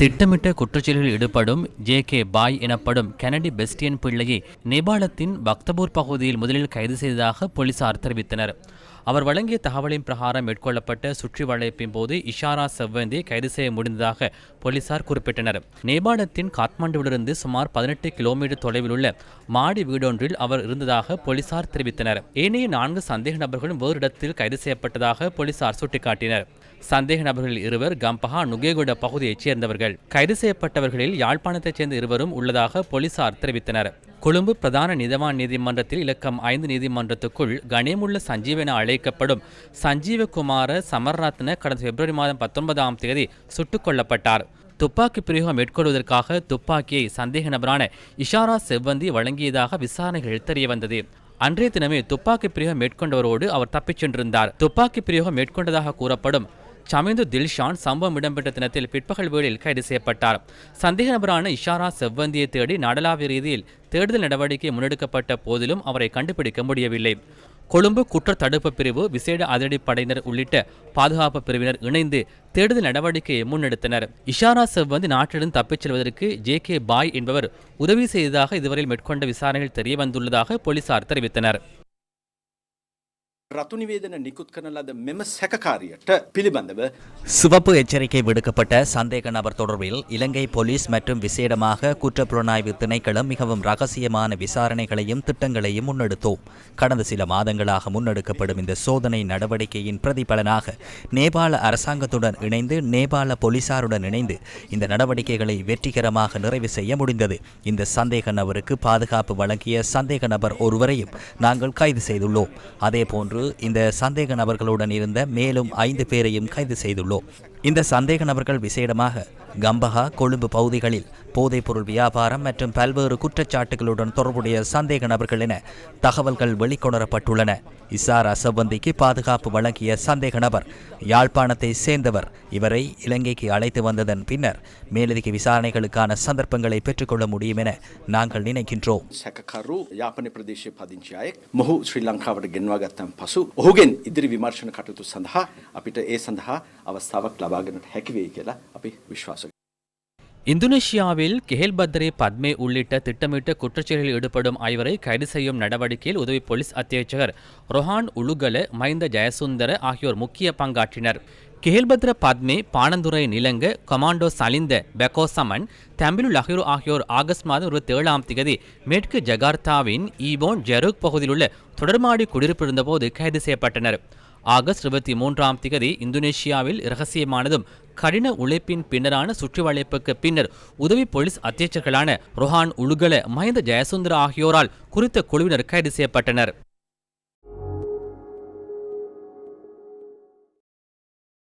திட்டமிட்ட குற்றச்செயலில் ஈடுபடும் J K பாய் எனப்படும் கெனடி பெஸ்டியன் பிள்ளையை நேபாளத்தின் பக்தபூர் பகுதியில் முதலில் கைது செய்ததாக போலீசார் தெரிவித்தனர். அவர் வழங்கிய தகவலின் பிரகாரம் மேற்கொள்ளப்பட்ட சுற்றி வளைப்பின் போது இஷாரா செவ்வந்தி கைது செய்ய முடிந்ததாக போலீசார் குறிப்பிட்டனர். நேபாளத்தின் காத்மாண்டுவிலிருந்து சுமார் பதினெட்டு கிலோமீட்டர் தொலைவில் உள்ள மாடி வீடொன்றில் அவர் இருந்ததாக போலீசார் தெரிவித்தனர். ஏனைய நான்கு சந்தேக நபர்களும் வேறு இடத்தில் கைது செய்யப்பட்டதாக போலீசார் சுட்டிக்காட்டினர். சந்தேக நபர்களில் இருவர் கம்பஹா நுகேகுட பகுதியைச் சேர்ந்தவர்கள். கைது செய்யப்பட்டவர்களில் யாழ்ப்பாணத்தைச் சேர்ந்த இருவரும் உள்ளதாக போலீசார் தெரிவித்தனர். கொழும்பு பிரதான நீதவான் நீதிமன்றத்தில் இலக்கம் ஐந்து நீதிமன்றத்துக்குள் கணேமுள்ள சஞ்சீவ் என அழைக்கப்படும் சஞ்சீவகுமார சமர்நாத்ன கடந்த பிப்ரவரி மாதம் பத்தொன்பதாம் தேதி சுட்டுக் கொல்லப்பட்டார். துப்பாக்கி பிரயோகம் மேற்கொள்வதற்காக துப்பாக்கியை சந்தேக நபரான இஷாரா செவ்வந்தி வழங்கியதாக விசாரணைகள் தெரிய வந்தது. அன்றைய தினமே துப்பாக்கி பிரயோகம் மேற்கொண்டவரோடு அவர் தப்பிச் சென்றிருந்தார். துப்பாக்கி பிரயோகம் மேற்கொண்டதாக கூறப்படும் சமிந்து தில்ஷான் சம்பவம் இடம்பெற்ற தினத்தில் பிற்பகல் வேளையில் கைது செய்யப்பட்டார். சந்தேக நபரான இஷாரா செவ்வந்தியை தேடி நடலாவிய ரீதியில் தேடுதல் நடவடிக்கை முன்னெடுக்கப்பட்ட போதிலும் அவரை கண்டுபிடிக்க முடியவில்லை. கொழும்பு குற்ற தடுப்பு பிரிவு விசேட அதிரடிப்படையினர் உள்ளிட்ட பாதுகாப்பு பிரிவினர் இணைந்து தேடுதல் நடவடிக்கையை முன்னெடுத்தனர். இஷாரா செவ்வந்தி நாட்டிலிருந்து தப்பிச் செல்வதற்கு ஜே கே பாய் என்பவர் உதவி செய்ததாக இதுவரையில் மேற்கொண்ட விசாரணைகள் தெரிய வந்துள்ளதாக போலீசார் தெரிவித்தனர். රතු නිවේදන නිකුත් කරන ලද මෙම සැකකාරියට පිළිබඳව சிவப்பு எச்சரிக்கை விடுக்கப்பட்ட சந்தேக நபர் தொடர்பில் இலங்கை போலீஸ் மற்றும் விசேடமாக குற்றப்புலனாய்வு திணைக்களம் மிகவும் ரகசியமான விசாரணைகளையும் திட்டங்களையும் முன்னெடுத்தோம் கடந்த சில மாதங்களாக முன்னெடுக்கப்படும் இந்த சோதனை நடவடிக்கையின் பிரதிபலனாக நேபாள அரசாங்கத்துடன் இணைந்து நேபாள போலீசாருடன் இணைந்து இந்த நடவடிக்கைகளை வெற்றிகரமாக நிறைவு செய்ய முடிந்தது இந்த சந்தேக நபருக்கு பாதுகாப்பு வழங்கிய சந்தேக நபர் ஒருவரையும் நாங்கள் கைது செய்துள்ளோம் அதேபோன்று இந்த சந்தேக நபர்களுடன் இருந்த மேலும் ஐந்து பேரையும் கைது செய்துள்ளோம். இந்த சந்தேக நபர்கள் விசேடமாக கம்பஹா கொழும்பு பகுதிகளில் போதைப்பொருள் வியாபாரம் மற்றும் பல்வேறு குற்றச்சாட்டுகளுடன் தொடர்புடைய சந்தேக நபர்கள் என தகவல்கள் வெளிக்கொணரப்பட்டுள்ளன இசாரா செவ்வந்திக்கு பாதுகாப்பு வழங்கிய சந்தேக நபர் யாழ்ப்பாணத்தை சேர்ந்தவர் இவரை இலங்கைக்கு அழைத்து வந்ததன் பின்னர் மேலதிக விசாரணைகளுக்கான சந்தர்ப்பங்களை பெற்றுக்கொள்ள முடியும் என நாங்கள் நினைக்கின்றோம் සැකකරු යාපන ප්‍රදේශය පදිංචි අයෙක් මොහු ශ්‍රී ලංකාවට ගෙන්වාගත්තන් පසු ඔහුගෙන් ඉදිරි විමර්ශන කටයුතු සඳහා අපිට ඒ සඳහා අවස්ථාවක් ලබාගෙනට හැකිවෙයි කියලා අපි විශ්වාස இந்தோனேஷியாவில் கெஹல்பத்ரே பத்மே உள்ளிட்ட திட்டமிட்ட குற்றச்செயலில் ஈடுபடும் ஐவரை கைது செய்யும் நடவடிக்கையில் உதவி போலீஸ் அத்தியட்சகர் ரொஹான் உலுகல மைந்த ஜெயசுந்தர ஆகியோர் முக்கிய பங்காற்றினர். கெஹல்பத்ர பத்மே பானந்துரை நிலங்க கமாண்டோ சலிந்த பெகோசமன் தம்பிலு லஹிரு ஆகியோர் ஆகஸ்ட் மாதம் இருபத்தி ஏழாம் திகதி மேற்கு ஜகார்த்தாவின் ஈபோன் ஜெருக் பகுதியில் உள்ள தொடர்மாடி குடியிருப்பிருந்தபோது கைது செய்யப்பட்டனர். ஆகஸ்ட் இருபத்தி மூன்றாம் திகதி இந்தோனேஷியாவில் இரகசியமானதும் கடின உழைப்பின் பின்னரான சுற்றி வளைப்புக்கு பின்னர் உதவி போலீஸ் அத்தியட்சர்களான ரொஹான் உலுகல மஹிந்த ஜெயசுந்தர ஆகியோரால் குறித்த குழுவினர் கைது செய்யப்பட்டனர்.